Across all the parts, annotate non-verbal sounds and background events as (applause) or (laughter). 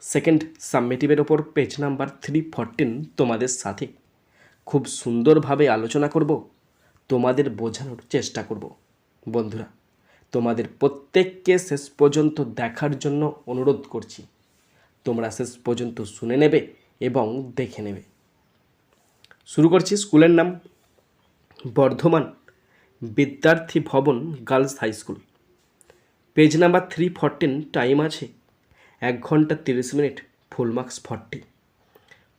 Second সাবমিটিভের ওপর page number three fourteen তোমাদের সাথে। খুব সুন্দরভাবে আলোচনা করব, তোমাদের বোঝানোর চেষ্টা করব। বন্ধুরা, তোমাদের প্রত্যেককে শেষ পর্যন্ত দেখার জন্য অনুরোধ করছি। তোমরা শেষ পর্যন্ত শুনে নেবে এবং দেখে নেবে। শুরু করছি স্কুলের নাম, Bardhaman Bidyarthi Bhavan girls high school. Page number three fourteen time আছে। এক ঘণ্টা তিরিশ মিনিট ফুল মার্কস ফর্টি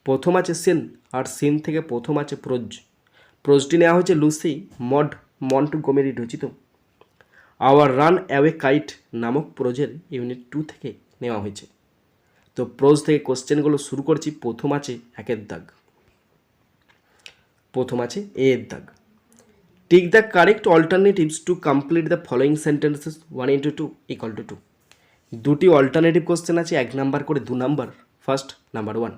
প্রথম আছে সিন, আর সিন থেকে প্রথম আছে প্রোজ। প্রোজটি নেওয়া হয়েছে লুসি মড মন্ট গোমেরি রচিত। আওয়ার রান অ্যাওয়ে কাইট নামক প্রোজের ইউনিট টু থেকে নেওয়া হয়েছে। তো প্রোজ থেকে কোশ্চেনগুলো শুরু করছি, প্রথম আছে একের দাগ। প্রথম আছে এ এর দাগ। Tick the correct alternatives to complete the following sentences one into two equal to two দুটি অল্টারনেটিভ কোশ্চেন আছে, এক নাম্বার করে দু number first number one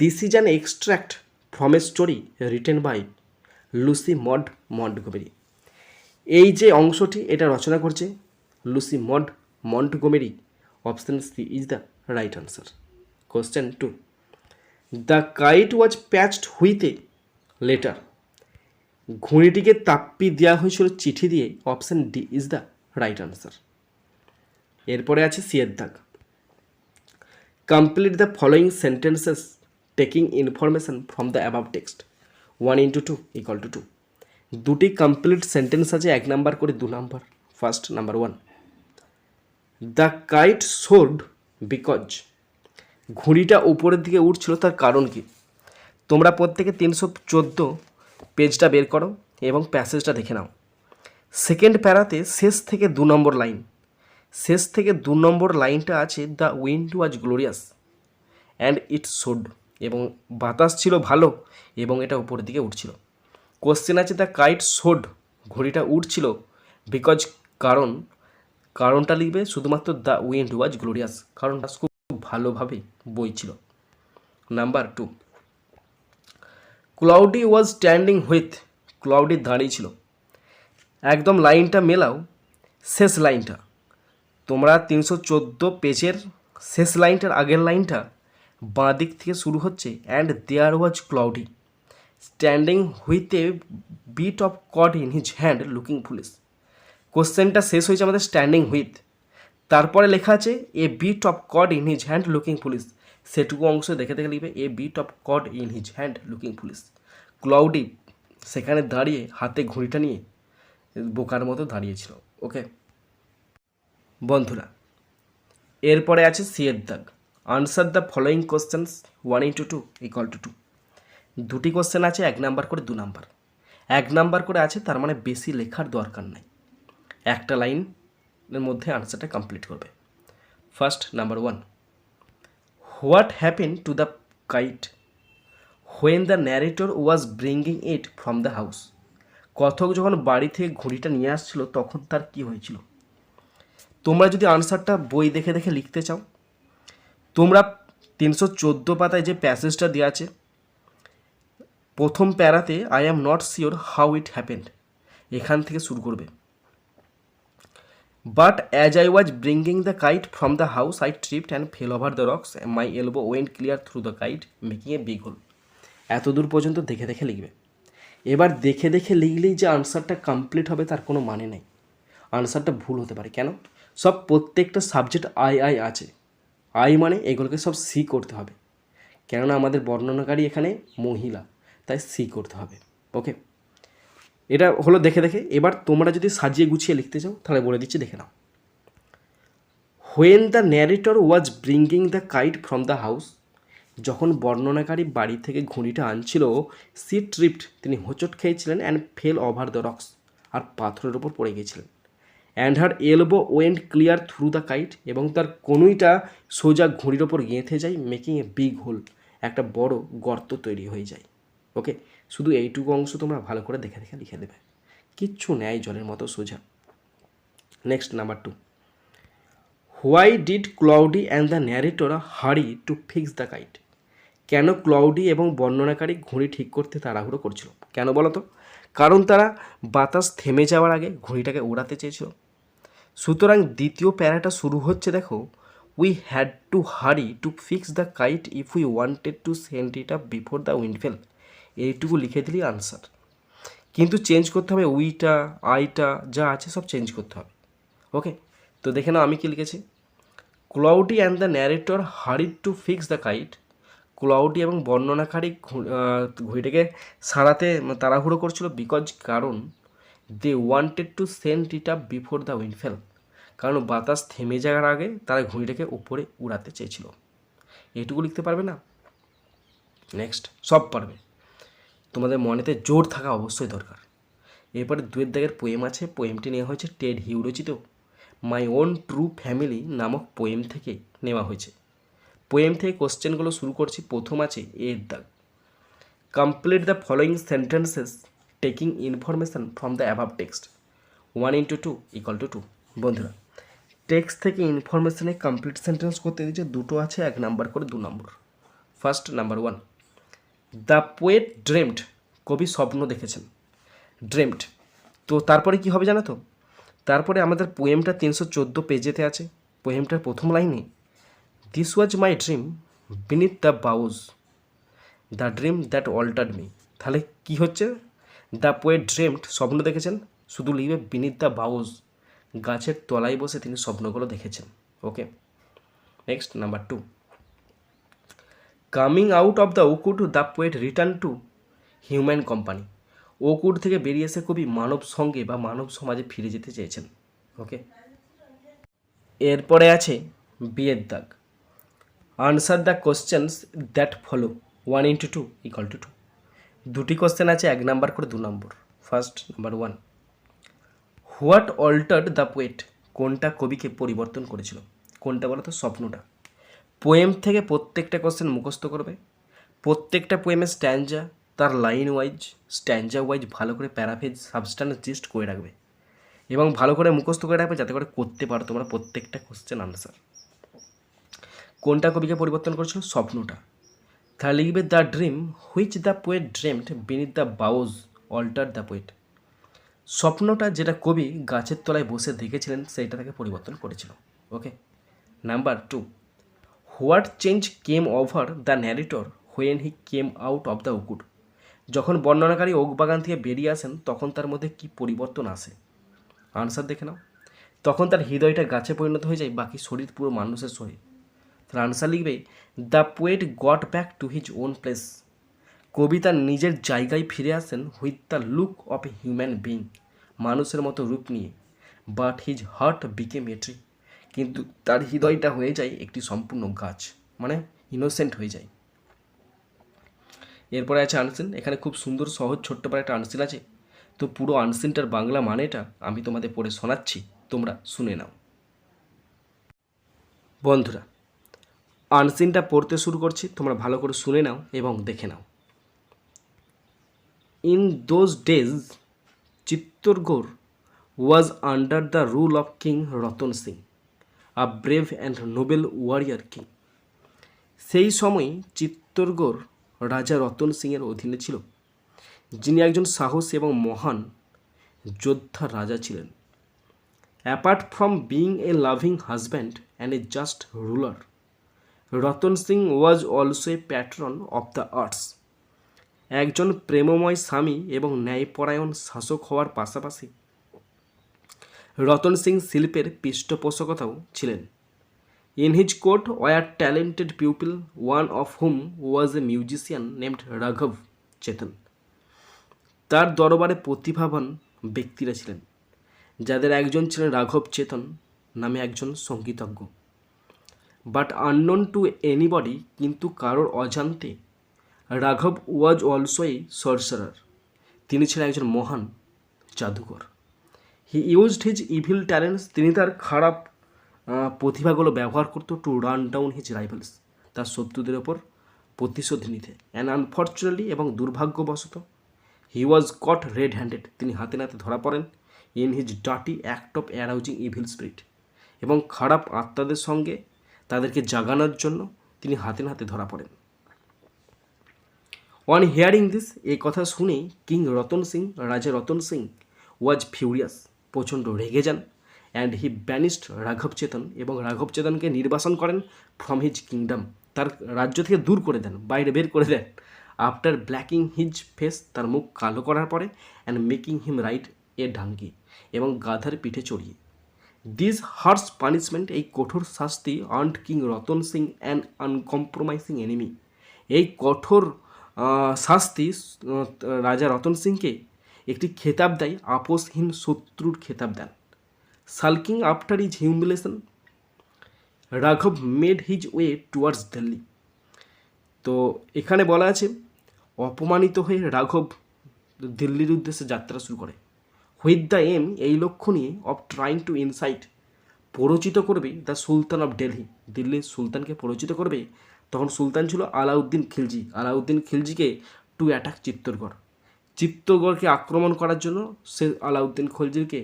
this is an extract from a story written by Lucy Maud Montgomery এই যে অংশটি, এটা রচনা করছে Lucy Maud Montgomery option C is the right answer question two the kite was patched with a letter ঘুড়িটিকে তাপ্পি দেওয়া হয়েছিল চিঠি দিয়ে option D is the right answer এরপরে আছে সিয়ের দাগ complete the following sentences taking information from the above text one into two equal to two দুটি কমপ্লিট সেন্টেন্স আছে, এক নাম্বার করে দু number. First number one the kite soared because ঘুড়িটা উপরের দিকে উঠছিল, তার কারণ কি? তোমরা প্রত্যেকে তিনশো চোদ্দ পেজটা বের করো এবং প্যাসেজটা দেখে নাও। সেকেন্ড প্যারাতে শেষ থেকে দু নম্বর লাইন শেষ থেকে দু নম্বর লাইনটা আছে the wind was glorious and it soared এবং বাতাস ছিল ভালো এবং এটা উপরের দিকে উঠছিল। কোশ্চেন আছে দ্য কাইট শোড ঘড়িটা উঠছিল বিকজ কারণ, কারণটা লিখবে শুধুমাত্র দ্য উইন্ড ওয়াজ গ্লোরিয়াস কারণটা খুব ভালোভাবে বইছিল। Number two Cloudy was standing with Cloudy দাঁড়িয়ে ছিল। একদম লাইনটা মেলাও, শেষ লাইনটা। তোমরা তিনশো চোদ্দ পেজের শেষ লাইনটার আগের লাইনটা বাঁ দিক থেকে শুরু হচ্ছে and there was Cloudy standing with a bit of cod in his hand looking foolish কোশ্চেনটা শেষ হয়েছে আমাদের স্ট্যান্ডিং হুইথ তারপরে লেখা আছে a bit of cod in his hand looking foolish সেটুকু অংশ দেখে দেখে লিখবে a bit of cod in his hand looking foolish Cloudy সেখানে দাঁড়িয়ে, হাতে ঘড়িটা নিয়ে, বোকার মতো দাঁড়িয়েছিল ওকে বন্ধুরা, এরপরে আছে সিয়ের দাগ। Answer the following questions one into two equal to two দুটি কোশ্চেন আছে, এক নাম্বার করে দু নাম্বার এক নাম্বার করে আছে, তার মানে বেশি লেখার দরকার নাই। একটা লাইনের মধ্যে আনসারটা কমপ্লিট করবে। First number one what happen to the kite when the narrator was bringing it from the house কথক যখন বাড়ি থেকে ঘড়িটা নিয়ে আসছিল, তখন তার কি হয়েছিল? তোমরা যদি আনসারটা বই দেখে দেখে লিখতে চাও, তোমরা তিনশো চোদ্দ পাতায় যে প্যাসেজটা দেওয়া আছে, প্রথম প্যারাতে I am not sure how it happened এখান থেকে শুরু করবে। But as I was bringing the kite from the house I tripped and fell over the rocks my elbow went clear through the kite making a big hole এত দূর পর্যন্ত দেখে দেখে লিখবে। এবার দেখে দেখে লিখলেই যে আনসারটা কমপ্লিট হবে, তার কোনো মানে নেই। আনসারটা ভুল হতে পারে। কেন? সব প্রত্যেকটা সাবজেক্ট আই আই আছে। আই মানে এগুলোকে সব সি করতে হবে। কেননা আমাদের বর্ণনাকারী এখানে মহিলা, তাই সি করতে হবে। ওকে এটা হলো দেখে দেখে। এবার তোমরা যদি সাজিয়ে গুছিয়ে লিখতে চাও, তাহলে বলে দিচ্ছি দেখে নাও। When the narrator was bringing the kite from the house যখন বর্ণনাকারী বাড়ি থেকে ঘুড়িটা আনছিল সি ট্রিপড তিনি হোঁচট খেয়েছিলেন and fell over the rocks আর পাথরের ওপর পড়ে গিয়েছিলেন। And her elbow went clear through the kite এবং তার কনুইটা সোজা ঘুড়ির ওপর গেঁথে যায় মেকিং এ বিগ হোল একটা বড় গর্ত তৈরি হয়ে যায়। ওকে শুধু এইটুকু অংশ তোমরা ভালো করে দেখে দেখে লিখে দেবে। কিচ্ছু নেয় জলের মতো সোজা। Next number two why did Cloudy and the narrator hurry to fix the kite কেন ক্লাউডি এবং বর্ণনাকারী ঘুড়ি ঠিক করতে তাড়াহুড়ো করছিল? কেন বলো তো? কারণ তারা বাতাস থেমে যাওয়ার আগে ঘুড়িটাকে ওড়াতে চেয়েছিল। সুতরাং দ্বিতীয় প্যারাটা শুরু হচ্ছে, দেখো। We had to hurry to fix the kite if we wanted to send it up before the wind fell এইটুকু লিখে দিলি আনসার কিন্তু চেঞ্জ করতে হবে উইটা আইটা যা আছে সব চেঞ্জ করতে হবে। ওকে তো দেখে নাও আমি কি লিখেছি। Cloudy and the narrator hurried to fix the kite Cloudy এবং বর্ণনাকারী ঘুড়িটাকে সারাতে তাড়াহুড়ো করছিল বিকজ কারণ they wanted to send it up before the wind fell কারণ বাতাস থেমে যাওয়ার আগে তারা ঘুড়িটাকে উপরে উড়াতে চেয়েছিল। এইটুকু লিখতে পারবে না? নেক্সট সব পারবে। তোমাদের মনেতে জোর থাকা অবশ্যই দরকার। এরপরে দুয়ের দাগের পোয়েম আছে। পোয়েমটি নেওয়া হয়েছে টেড হিউ রচিত। মাই ওন ট্রু ফ্যামিলি নামক পোয়েম থেকে নেওয়া হয়েছে। পোয়েম থেকে কোশ্চেনগুলো শুরু করছি। প্রথম আছে এর দাগ। Complete the following sentences taking information from the above text one into two equal to two বন্ধুরা টেক্সট থেকে ইনফরমেশানে কমপ্লিট সেন্টেন্স করতে দিচ্ছে দুটো আছে, এক নাম্বার করে দু number first number one the poet dreamed কবি স্বপ্ন দেখেছেন। ড্রেমড তো তারপরে কি হবে জানো তো? তারপরে আমাদের পোয়েমটা তিনশো চোদ্দ পেজেতে আছে। পোয়েমটার প্রথম লাইনে this was my dream beneath the boughs the dream that altered me তাহলে কি হচ্ছে? দ্য পোয়েট ড্রিমড স্বপ্ন দেখেছেন? শুধু লিখবে বিনিথ দ্য বাউজ। গাছের তলায় বসে তিনি স্বপ্নগুলো দেখেছেন। Okay, next, number two. Coming out of the wood the poet return to human company. Wood থেকে বেরিয়ে এসে কবি মানব সঙ্গে বা মানব সমাজে ফিরে যেতে চেয়েছেন। ওকে, এরপরে আছে বিয়ের দাগ। Answer the questions that follow, one into two equal to two. দুটি কোশ্চেন আছে, এক নাম্বার করে দু number first number one what altered the poet কোনটা কবিকে পরিবর্তন করেছিল? কোনটা বলো তো স্বপ্নটা। পোয়েম থেকে প্রত্যেকটা কোশ্চেন মুখস্থ করবে। প্রত্যেকটা পোয়েমের স্ট্যান্ডা তার লাইন ওয়াইজ স্ট্যান্ডা ওয়াইজ ভালো করে প্যারাফেজ সাবস্টান্স জিস্ট করে রাখবে। এবং ভালো করে মুখস্থ করে রাখবে, যাতে করে করতে পারো তোমরা প্রত্যেকটা কোশ্চেন আনসার কোনটা কবিকে পরিবর্তন করেছিল? স্বপ্নটা। তাহলে লিখবে the dream which the poet dreamed beneath the boughs alter the poet স্বপ্নটা যেটা কবি গাছের তলায় বসে দেখেছিলেন, সেইটা তাকে পরিবর্তন করেছিল। Okay number two what change came over the narrator when he came out of the wood যখন বর্ণনাকারী বাগান থেকে বেরিয়ে আসেন, তখন তার মধ্যে কি পরিবর্তন আসে? আনসার দেখে নাও। তখন তার হৃদয়টা গাছে পরিণত হয়ে যায়, বাকি শরীর পুরো মানুষের শরীর। তার আনসার লিখবে, the poet got back to his own place. কবি তার নিজের জায়গায় ফিরে আসেন with the look of a human being মানুষের মতো রূপ নিয়ে। But his heart became a tree কিন্তু তার হৃদয়টা হয়ে যায় একটি সম্পূর্ণ গাছ মানে ইনোসেন্ট হয়ে যায়। এরপরে আছে আনসিন এখানে খুব সুন্দর, সহজ, ছোট্ট পারে একটা আনসিন আছে। তো পুরো আনসিনটার বাংলা মানেটা আমি তোমাদের পড়ে শোনাচ্ছি, তোমরা শুনে নাও। বন্ধুরা আনসিনটা পড়তে শুরু করছি, তোমরা ভালো করে শুনে নাও এবং দেখে নাও। In those days Chittorgarh was under the rule of king Ratan Singh a brave and noble warrior king সেই সময় চিত্তরগড় রাজা রতন সিংয়ের অধীনে ছিল। যিনি একজন সাহস এবং মহান যোদ্ধা রাজা ছিলেন। Apart from being a loving husband and a just ruler Ratan Singh was also a patron of the arts একজন প্রেমময় স্বামী এবং ন্যায়পরায়ণ শাসক হওয়ার পাশাপাশি রতন সিং শিল্পের পৃষ্ঠপোষকতাও ছিলেন। In his court were talented pupil one of whom was a musician named রাঘব চেতন তার দরবারে প্রতিভাবান ব্যক্তিরা ছিলেন। যাদের একজন ছিলেন রাঘব চেতন নামে একজন সঙ্গীতজ্ঞ। বাট আননোন টু এনিবডি কিন্তু কারোর অজান্তে রাঘব ওয়াজ অলসো এ সরসারার তিনি ছিলেন একজন মহান জাদুকর। He used his evil talents তিনি তার খারাপ প্রতিভাগুলো ব্যবহার করতো to run down his rivals তার শত্রুদের ওপর প্রতিশোধ নিতে। অ্যান্ড আনফর্চুনেটলি এবং দুর্ভাগ্যবশত হি ওয়াজ কট রেড হ্যান্ডেড তিনি হাতে নাতে ধরা পড়েন in his ডাটি act of arousing evil spirit এবং খারাপ আত্মাদের সঙ্গে তাদেরকে জাগানোর জন্য তিনি হাতে নাতে ধরা পড়েন। অন হিয়ারিং দিস এই কথা শুনে কিং রতন সিং, রাজা রতন সিং ওয়াজ ফিউরিয়াস প্রচণ্ড রেগে যান অ্যান্ড হি ব্যানিস্ট রাঘব চেতন এবং রাঘব চেতনকে নির্বাসন করেন ফ্রম হিজ কিংডম তার রাজ্য থেকে দূর করে দেন, বাইরে বের করে দেন। আফটার ব্ল্যাকিং হিজ ফেস তার মুখ কালো করার পরে and making him ride a donkey এবং গাধার পিঠে চড়িয়ে। দিস হার্স পানিশমেন্ট এই কঠোর শাস্তি earned king Ratan Singh and uncompromising enemy এই কঠোর শাস্তি রাজা রতন সিংকে একটি খেতাব দেয়, আপোষহীন শত্রুর খেতাব দেন। সালকিং আফটার ইজ হিউমিলেশন রাঘব made his way towards Delhi তো এখানে বলা আছে, অপমানিত হয়ে রাঘব দিল্লির উদ্দেশ্যে যাত্রা শুরু করে। হুইথ দ্য এম এই লক্ষ্য নিয়ে অফ ট্রাইং টু ইনসাইট পরিচিত করবে দ্য সুলতান অফ দিল্লি দিল্লির সুলতানকে পরিচিত করবে, তখন সুলতান ছিল আলাউদ্দিন খিলজি। আলাউদ্দিন খিলজিকে টু অ্যাটাক চিত্তরগড়। চিত্তগড়কে আক্রমণ করার জন্য সে আলাউদ্দিন খলজিকে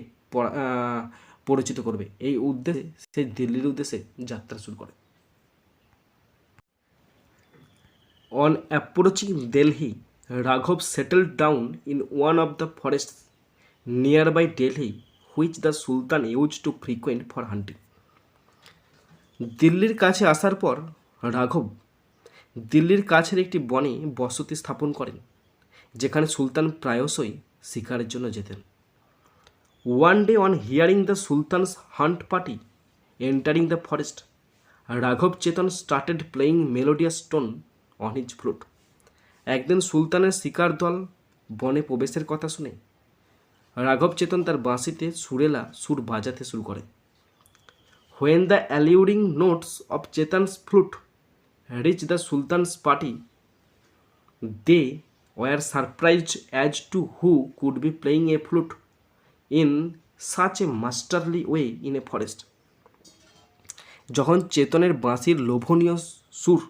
পরিচিত করবে। এই উদ্দেশ্যে সে দিল্লির উদ্দেশ্যে যাত্রা শুরু করে। অন অ্যাপ্রোচিং approaching রাঘব Raghav down in one of the the forests nearby Delhi, which the Sultan used to frequent for hunting. দিল্লির কাছে আসার পর রাঘব দিল্লির কাছের একটি বনে বসতি স্থাপন করেন যেখানে সুলতান প্রায়শই শিকারের জন্য যেতেন one day on hearing the sultan's hunt party entering the forest রাঘব Chetan started playing melodious tone on his flute একদিন সুলতানের শিকার দল বনে প্রবেশের কথা শুনে রাঘব চেতন তার বাঁশিতে সুরেলা সুর বাজাতে শুরু করে। When the alluring notes of Chetan's flute reach the sultan's party they were surprised as to who could be playing a flute in such a masterly way in a forest যখন চেতনের বাঁশির লোভনীয় সুর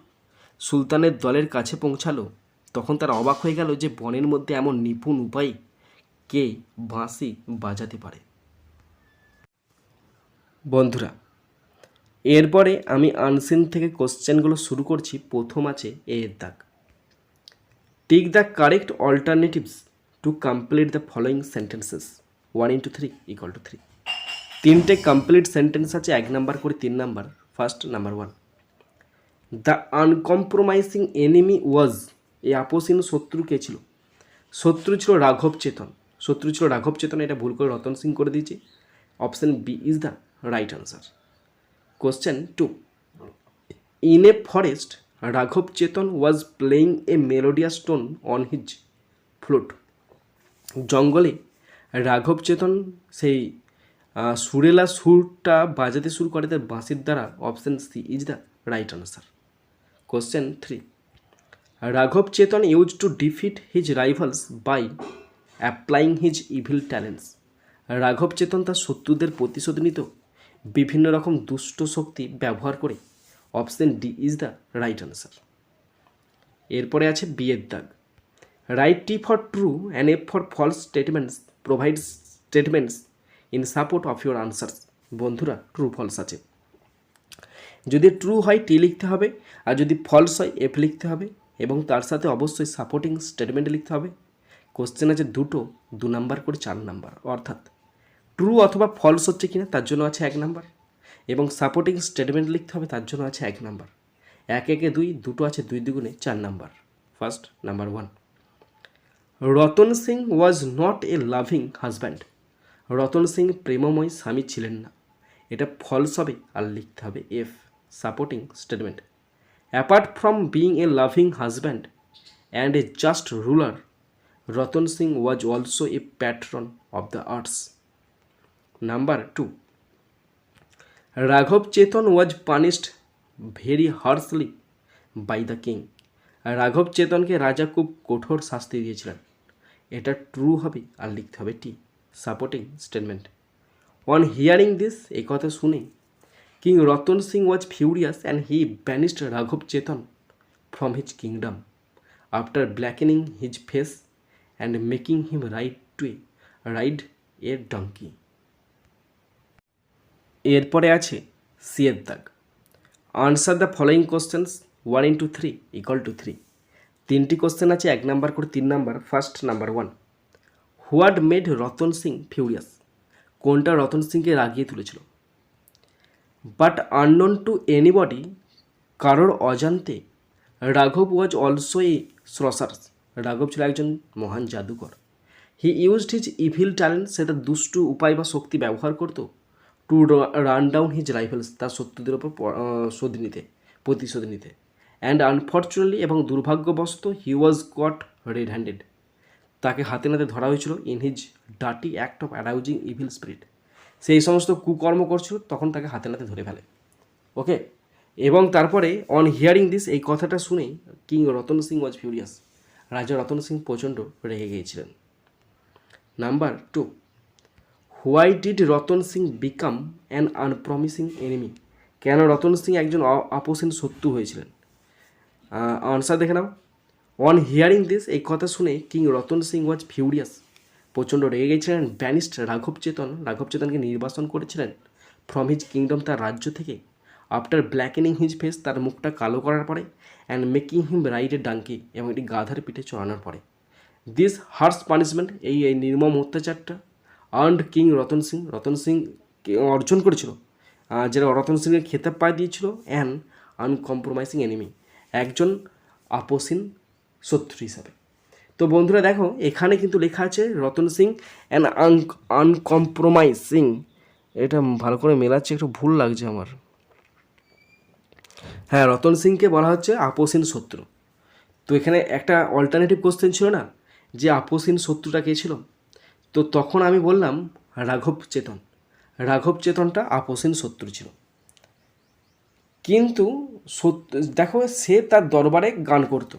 সুলতানের দলের কাছে পৌঁছালো, তখন তারা অবাক হয়ে গেল যে বনের মধ্যে এমন নিপুণ উপায়ে কে বাঁশি বাজাতে পারে? বন্ধুরা, এরপরে আমি আনসিন থেকে কোশ্চেনগুলো শুরু করছি। প্রথম আছে এ এর দাগ। Tick the correct alternatives to complete the following sentences one into three equal to three তিনটে কমপ্লিট সেন্টেন্স আছে, এক নাম্বার করে তিন number first number one the uncompromising enemy was এই আপোষহীন শত্রু কে ছিল? শত্রু ছিল রাঘব চেতন। শত্রু ছিল রাঘব চেতন, এটা ভুল করে রতন সিং করে দিয়েছি। Option B is the right answer question two in a forest রাঘব Chetan was playing a melodious tone on his flute জঙ্গলে রাঘব চেতন সেই সুরেলা সুরটা বাজাতে শুরু করে তার বাঁশির দ্বারা। Option C is the right answer question three রাঘব চেতন use to defeat his rivals by applying his evil talents রাঘব চেতন তার শত্রুদের প্রতিশোধ নিত বিভিন্ন রকম দুষ্ট শক্তি ব্যবহার করে option D is the right answer এরপরে আছে বিয়ের দাগ। Right T for true and F for false statements provide statements in support of your answers বন্ধুরা ট্রু ফলস আছে। যদি ট্রু হয় টি লিখতে হবে, আর যদি ফলস হয় এফ লিখতে হবে, এবং তার সাথে অবশ্যই সাপোর্টিং স্টেটমেন্ট লিখতে হবে। কোশ্চেন আছে দুটো, দু নাম্বার করে চার নাম্বার অর্থাৎ ট্রু অথবা ফলস হচ্ছে কিনা তার জন্য আছে এক নাম্বার এবং সাপোর্টিং স্টেটমেন্ট লিখতে হবে তার জন্য আছে এক নাম্বার এক, একে দুই, দুটো আছে দুই দুগুণে চার number first number one Ratan Singh was not a loving husband Ratan Singh প্রেমময় স্বামী ছিলেন না। এটা ফলস হবে আর লিখতে হবে F supporting statement apart from being a loving husband and a just ruler Ratan Singh was also a patron of the arts number two রাঘব Chetan was punished very harshly by the king রাঘব চেতনকে রাজা খুব কঠোর শাস্তি দিয়েছিলেন। এটা true হবে আর লিখতে হবে T supporting statement on hearing this এই কথা শুনে king Ratan Singh was furious and he banished রাঘব Chetan from his kingdom. After blackening his face and making him ride to ride a donkey. এরপরে আছে সিয়ের দাগ। Answer the following questions one into three equal to three তিনটি question আছে, এক number করে তিন number first number one what made Ratan Singh furious কোনটা রতন সিংকে রাগিয়ে তুলেছিল? বাট আননোন টু এনিবডি কারোর অজান্তে রাঘব ওয়াজ অলসো এ সসার্স রাঘব ছিল একজন মহান জাদুকর। He used his evil talent সে তার দুষ্টু উপায় বা শক্তি ব্যবহার করতো to run down his rivals তার শত্রুদের ওপর শোধ নিতে, প্রতিশোধ নিতে। অ্যান্ড আনফর্চুনেটলি এবং দুর্ভাগ্যবশত হি ওয়াজ কট রেড হ্যান্ডেড তাকে হাতে নাতে ধরা হয়েছিল in his dirty act of arousing evil spirit সেই সমস্ত কুকর্ম করছিল, তখন তাকে হাতে নাতে ধরে ফেলে। ওকে এবং তারপরে অন হিয়ারিং দিস এই কথাটা শুনেই king Ratan Singh was furious রাজা রতন সিং প্রচণ্ড রেগে গিয়েছিলেন। Number two, why did Ratan Singh become an unpromising enemy কেন রতন সিং একজন আপোষহীন শত্রু হয়েছিলেন? আনসার দেখে নাও। অন হিয়ারিং দিস এই কথা শুনে king Ratan Singh was furious প্রচণ্ড রেগে গেছিলেন ব্যানিস্ট রাঘব চেতন। রাঘব চেতনকে নির্বাসন করেছিলেন ফ্রম হিজ কিংডম তার রাজ্য থেকে। আফটার ব্ল্যাকেনিং হিজ ফেস তার মুখটা কালো করার পরে and making him ride a donkey এবং একটি গাধার পিঠে চড়ানোর পরে। দিস হার্স পানিশমেন্ট এই এই নির্মম অত্যাচারটা আর্নড কিং রতন সিং। রতন সিং অর্জন করেছিল যেটা রতন সিংয়ের খেতাব পায় দিয়েছিল অ্যান আনকম্প্রোমাইজিং এনিমি একজন আপোসীন শত্রু হিসাবে। তো বন্ধুরা দেখো, এখানে কিন্তু লেখা আছে রতন সিং অ্যান আনকম্প্রোমাইজিং এটা ভালো করে মেলাচ্ছে, একটু ভুল লাগছে আমার। হ্যাঁ রতন সিংকে বলা হচ্ছে আপোসীন শত্রু। তো এখানে একটা অল্টারনেটিভ কোশ্চেন ছিল না? যে আপোসীন শত্রুটা কে ছিল? তো তখন আমি বললাম রাঘব চেতন। রাঘব চেতনটা আপোসীন শত্রু ছিল। কিন্তু দেখো, সে তার দরবারে গান করতো।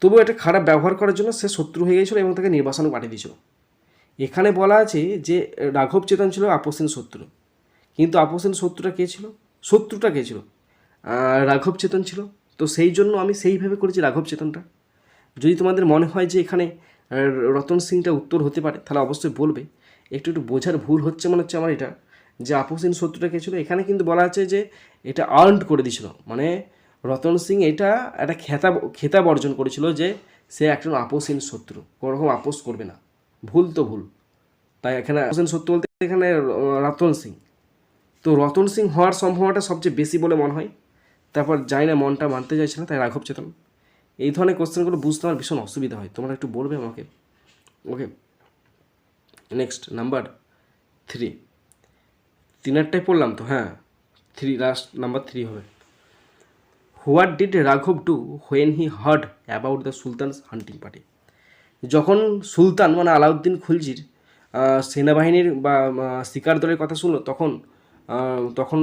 তবু এটা খারাপ ব্যবহার করার জন্য সে শত্রু হয়ে গিয়েছিল এবং তাকে নির্বাসন পাঠিয়ে দিয়েছিল। এখানে বলা আছে যে রাঘব চেতন ছিল আপোসীন শত্রু। কিন্তু আপোসীন শত্রুটা কে ছিল? শত্রুটা কে ছিল? রাঘব চেতন ছিল। তো সেই জন্য আমি সেইভাবে করেছি রাঘব চেতনটা। যদি তোমাদের মনে হয় যে এখানে রতন সিংটা উত্তর হতে পারে, তাহলে অবশ্যই বলবে। একটু একটু বোঝার ভুল হচ্ছে মনে হচ্ছে আমার এটা, যে আপোসীন শত্রুটা কে ছিল। এখানে কিন্তু বলা আছে যে এটা আর্নড করে দিয়েছিল। মানে রতন সিং এটা একটা খেতাব খেতাব অর্জন করেছিল যে সে একজন আপোসীন শত্রু। কোনো রকম আপোষ করবে না। ভুল তো ভুল। তাই এখানে আপোসীন শত্রু বলতে এখানে রতন সিং। তো রতন সিং হওয়ার সম্ভাবনাটা সবচেয়ে বেশি বলে মনে হয়। তারপর যাই না মনটা মানতে চাইছে না, তাই রাঘব চেতন। এই ধরনের কোশ্চেনগুলো বুঝতে আমার ভীষণ অসুবিধা হয়, তোমরা একটু বলবে আমাকে। Okay, next, number three. তিনারটাই পড়লাম তো হ্যাঁ থ্রি লাস্ট নাম্বার থ্রি হবে। হোয়াট ডিড রাঘব do when he heard about the sultan's hunting party? যখন সুলতান মানে আলাউদ্দিন খুলজির সেনাবাহিনীর বা শিকার দলের কথা শুনলো, তখন তখন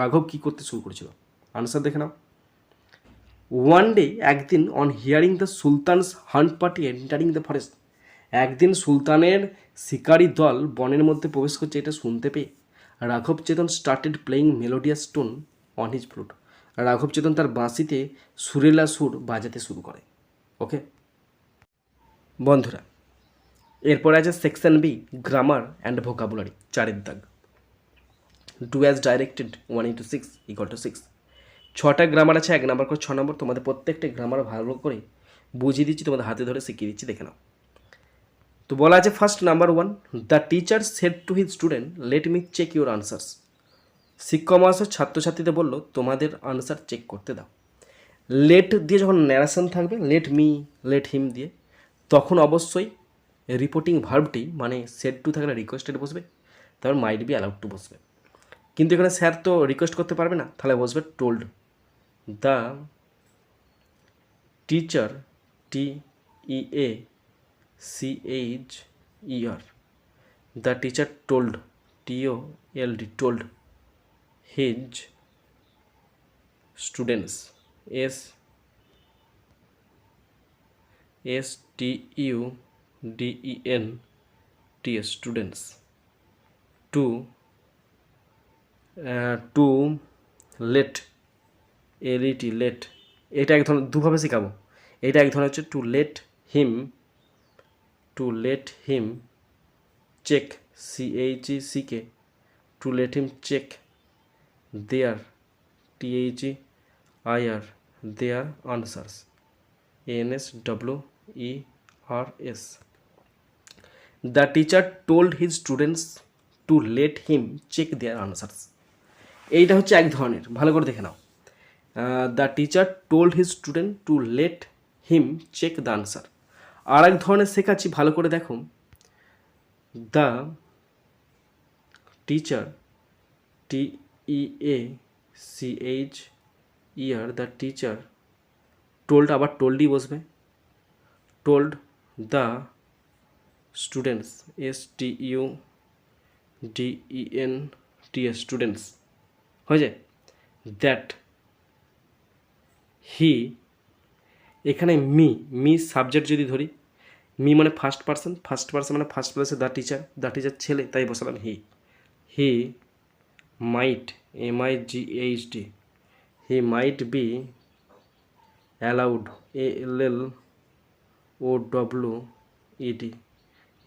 রাঘব কী করতে শুরু করেছিল? আনসার দেখে নাও। ওয়ান ডে একদিন on hearing the sultan's hunt party entering the forest একদিন সুলতানের শিকারী দল বনের মধ্যে প্রবেশ করছে, এটা শুনতে পেয়ে। রাঘব Chetan started playing melodious stone on his flute রাঘব চেতন তার বাঁশিতে সুরেলা সুর বাজাতে শুরু করে। ওকে বন্ধুরা, এরপর আছে section B grammar and vocabulary চারের দাগ। Do as directed one into six equal to six ছটা গ্রামার আছে, এক নাম্বার করে ছ নম্বর তোমাদের প্রত্যেকটা গ্রামার ভালো করে বুঝিয়ে দিচ্ছি, তোমাদের হাতে ধরে শিখিয়ে দিচ্ছি, দেখে নাও। তো বলা আছে first number one the teacher said to his student let me check your answers শিক্ষক মহাশয় ছাত্রছাত্রীদের বলল, তোমাদের আনসার চেক করতে দাও। লেট দিয়ে যখন ন্যারেশন থাকবে লেট মি লেট হিম দিয়ে, তখন অবশ্যই রিপোর্টিং ভার্বটি মানে সেট টু থাকলে রিকোয়েস্টেড বসবে, তারপর মাইট বি অ্যালাউড টু বসবে। কিন্তু এখানে স্যার তো রিকোয়েস্ট করতে পারবে না, তাহলে বসবে told the teacher T E A C H E R the teacher told T O L D told his students S S T U D E N T students to to let L E T let এটা এক ধরনের দুভাবে শেখাবো। এটা এক ধরনের হচ্ছে to let him to let him check C H E C K to let him check their T H E I R their answers N S W E R S the teacher told his students to let him check their answers এইটা হচ্ছে এক ধরনের। ভালো করে দেখে নাও। The teacher told his student to let him check the answer আর এক ধরনের শেখাচ্ছি, ভালো করে দেখো। The teacher T E A C H E R the teacher told আবার টোল্ডই বসবে। Told the students S T U D E N T S students হয়ে যায় দ্যাট হি এখানে মি মি সাবজেক্ট যদি ধরি মি মানে ফার্স্ট পার্সন ফার্স্ট পার্সন মানে ফার্স্ট প্লেসে দ্য টিচার দ্য টিচার ছেলে, তাই বসালাম he he might M I G H D he might be allowed A L L O W E D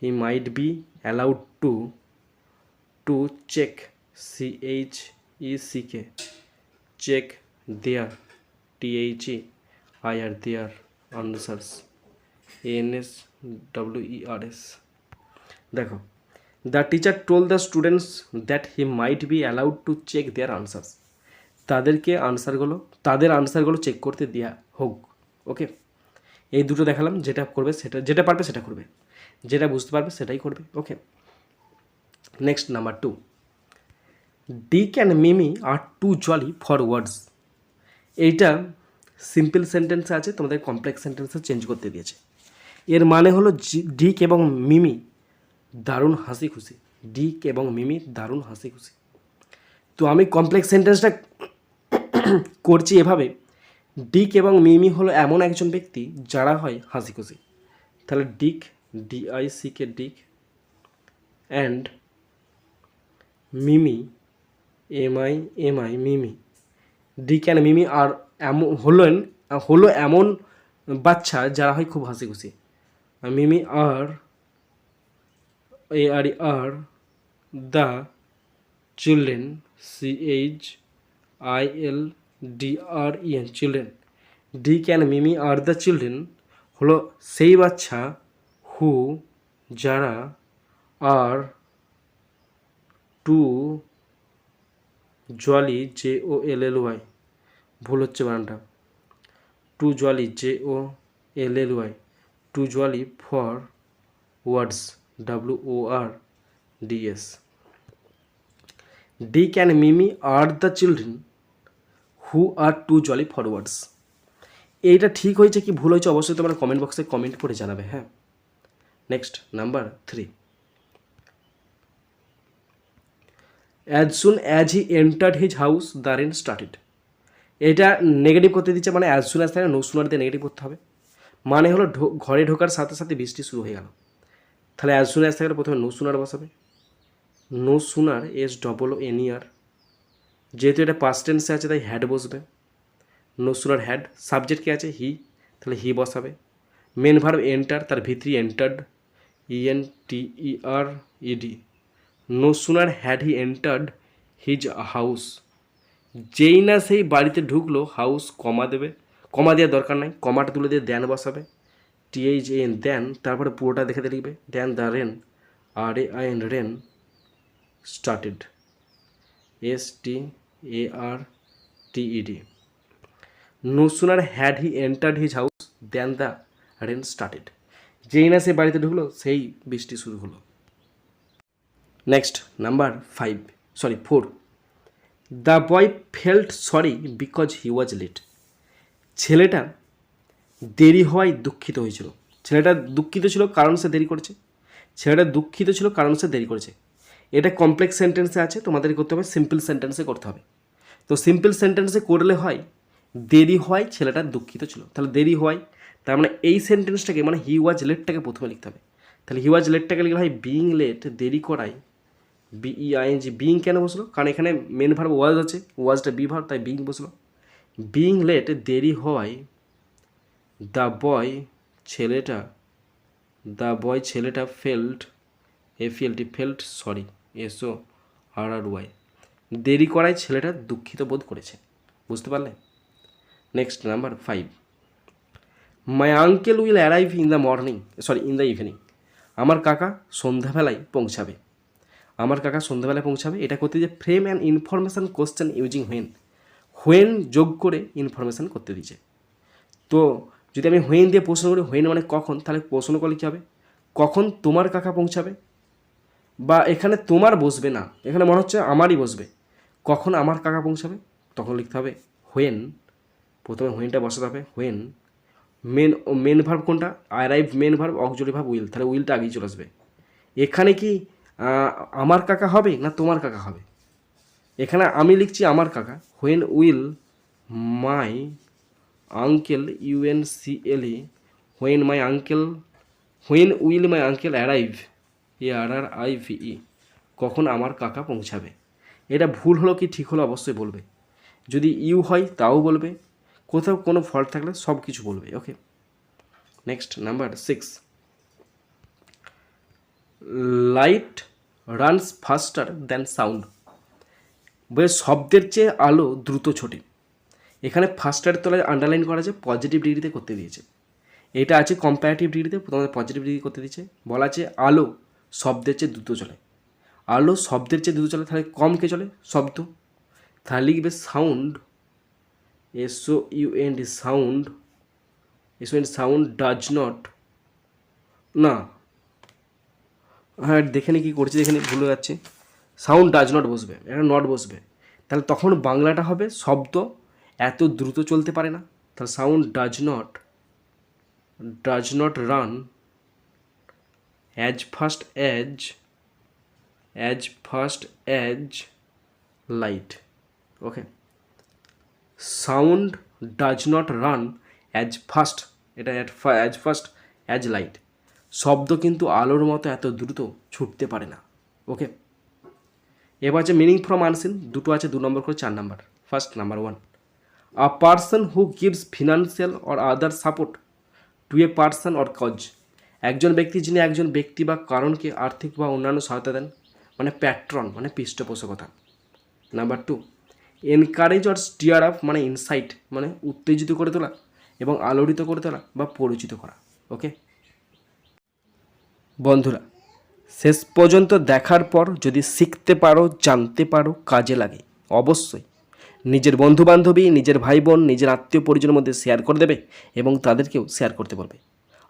he might be allowed to to check C H E C K check their T H E I R their answers R S দেখো the teacher told the students that he might be allowed to check their answers তাদেরকে আনসারগুলো তাদের আনসারগুলো check করতে দেওয়া হোক ওকে এই দুটো দেখালাম, যেটা করবে সেটা, যেটা পারবে সেটা করবে। যেটা বুঝতে পারবে সেটাই করবে okay next number two Dick and Mimi are too jolly for words এইটা সিম্পল সেন্টেন্সে আছে, তোমাদের কমপ্লেক্স সেন্টেন্সে চেঞ্জ করতে দিয়েছে। এর মানে হলো ডিক এবং মিমি দারুণ হাসি খুশি ডিক এবং মিমি দারুণ হাসি খুশি তো আমি কমপ্লেক্স সেন্টেন্সটা (coughs) করছি এভাবে। ডিক এবং মিমি হলো এমন একজন ব্যক্তি যারা হয় হাসি খুশি তাহলে Dick D I C K Dick and Mimi M I M I, Mimi. D can Mimi are এমন হলেন, হলো এমন বাচ্চা যারা হয় খুব হাসি খুশি Mimi are, A R R the children, C H I L D R E N, children. D can Mimi are the children হলো সেই বাচ্চা হু যারা are too jolly J O L L Y. ভুল হচ্ছে বানানটা। Too jolly J O L L Y. Too jolly for words, W O R D S. Dick and Mimi are the children who are too jolly forwards এইটা ঠিক হয়েছে কি ভুল হয়েছে অবশ্যই তোমরা কমেন্ট বক্সে কমেন্ট করে জানাবে হ্যাঁ? Next, number three. As soon as he entered his house the rain started এটা নেগেটিভ করতে দিচ্ছে মানে অ্যাজ সুন অ্যাজ থাকে নো সুনার দিয়ে নেগেটিভ করতে হবে। মানে হলো ঘরে ঢোকার সাথে সাথে বৃষ্টি শুরু হয়ে গেল। তাহলে অ্যাজ সুন অ্যাজ থাকলে প্রথমে নো সুনার বসাবে। No sooner S double O N ইয়ার যেহেতু এটা পাস্ট টেন্সে আছে, তাই হ্যাড বসবে। নো সুনার হ্যাড সাবজেক্ট কে আছে? হি তাহলে হি বসাবে। মেন ভার্ব এন্টার তার ভিতরি entered E N T E R E D no sooner had he entered his house যেই না সেই বাড়িতে ঢুকলো হাউস কমা দেবে, কমা দেওয়ার দরকার নাই, কমাটা তুলে দিয়ে দেন বসাবে টিএইচ এন দেন তারপরে পুরোটা দেখে দিয়ে লিখবে then the rain R A I N rain started S T A R T E D no sooner had he entered his house then the rain started যেই না সে বাড়িতে ঢুকলো, সেই বৃষ্টি শুরু হলো। Next number five sorry four the boy felt sorry because he was late ছেলেটা দেরি হওয়ায় দুঃখিত হয়েছিল। ছেলেটা দুঃখিত ছিল কারণ সে দেরি করেছে। ছেলেটা দুঃখিত ছিল কারণ সে দেরি করেছে। এটা কমপ্লেক্স সেন্টেন্সে আছে, তোমাদের করতে হবে সিম্পল সেন্টেন্সে করতে হবে। তো সিম্পল সেন্টেন্সে করলে হয়, দেরি হয় ছেলেটা দুঃখিত ছিল। তাহলে দেরি হয় তার মানে এই সেন্টেন্সটাকে মানে হি ওয়াজ লেটটাকে প্রথমে লিখতে হবে। তাহলে হি ওয়াজ লেটটাকে লিখলে হয় বিইং লেট দেরি করায় বিই আইএনজি বিং কেন বসল? কারণ এখানে মেন ভার্ব ওয়াজ আছে ওয়াজটা বি ভার্ব তাই বিং বসল। বিং লেট দেরি হয় দ্য বয় ছেলেটা দ্য বয় ছেলেটা felt F L T felt sorry S O R R Y দেরি করায় ছেলেটা দুঃখিত বোধ করেছে, বুঝতে পারলে? Next number five my uncle will arrive in the morning sorry in the evening আমার কাকা সন্ধ্যাবেলায় পৌঁছাবে। আমার কাকা সন্ধ্যাবেলায় পৌঁছাবে। এটা করতে যে frame and information question using when when যোগ করে ইনফরমেশান করতে দিচ্ছে তো যদি আমি হোয়েন দিয়ে প্রশ্ন করি হোয়েন মানে কখন, তাহলে প্রশ্ন করলে কী হবে? কখন তোমার কাকা পৌঁছাবে? বা এখানে তোমার বসবে না, এখানে মনে হচ্ছে আমারই বসবে। কখন আমার কাকা পৌঁছাবে? তখন লিখতে হবে হোয়েন প্রথমে হোয়েনটা বসাতে হবে হোয়েন মেন মেন ভার্ব কোনটা? Arrive main verb auxiliary verb will তাহলে উইলটা আগেই চলে আসবে। এখানে কি আমার কাকা হবে না তোমার কাকা হবে? এখানে আমি লিখছি আমার কাকা। When will my uncle U N C L A when my uncle when will my uncle arrive A R R I V E কখন আমার কাকা পৌঁছাবে? এটা ভুল হলো কি ঠিক হলো অবশ্যই বলবে। যদি ইউ হয় তাও বলবে। কোথাও কোনো ফল্ট থাকলে সব কিছু বলবে। Okay next number six light runs faster than sound. বলে শব্দের চেয়ে আলো দ্রুত ছোটে। এখানে ফাস্টার তলায় আন্ডারলাইন করা আছে পজিটিভ ডিগ্রিতে করতে দিয়েছে। এটা আছে কম্পারেটিভ ডিগ্রিতে তোমাদের পজিটিভ ডিগ্রি করতে দিয়েছে। বলা আছে আলো শব্দের চেয়ে দ্রুত চলে। আলো শব্দের চেয়ে দ্রুত চলে, তাহলে কম কে চলে? শব্দ। তাহলে লিখবে sound S O U N D sound S O N D sound does not না। হ্যাঁ দেখে নি কী করছি, দেখে নি, ভুলে যাচ্ছে। সাউন্ড ডাজ নট বসবে, এটা নট বসবে। তাহলে তখন বাংলাটা হবে শব্দ, এত দ্রুত চলতে পারে না। তাহলে sound does not does not run as fast as as fast as light okay sound does not run as fast এটা অ্যাজ ফাস্ট অ্যাজ লাইট শব্দ কিন্তু আলোর মতো এত দ্রুত ছুটতে পারে না। ওকে এবার আছে মিনিং ফ্রম আনসিন দুটো আছে, দু নম্বর করে চার number. First number one a person who gives financial or other support to a person or cause একজন ব্যক্তি যিনি একজন ব্যক্তি বা কারণকে আর্থিক বা অন্যান্য সহায়তা দেন মানে প্যাট্রন মানে পৃষ্ঠপোষকতা। Number two encourage or stir up মানে ইনসাইট মানে উত্তেজিত করে তোলা এবং আলোড়িত করে তোলা বা পরিচিত করা। ওকে বন্ধুরা, শেষ পর্যন্ত দেখার পর যদি শিখতে পারো, জানতে পারো, কাজে লাগে, অবশ্যই। নিজের বন্ধু বান্ধবী নিজের ভাই বোন নিজের আত্মীয় পরিজনের মধ্যে শেয়ার করে দেবে এবং তাদেরকেও শেয়ার করতে বলবে।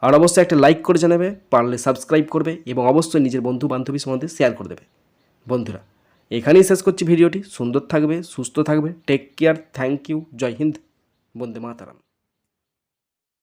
আর অবশ্যই একটা লাইক করে জানাবে, পারলে সাবস্ক্রাইব করবে এবং অবশ্যই নিজের বন্ধু বান্ধবীর সম্বন্ধে শেয়ার করে দেবে। বন্ধুরা, এখানেই শেষ করছি ভিডিওটি। সুন্দর থাকবে, সুস্থ থাকবে। Take care thank you Jai Hind, Vande Mataram.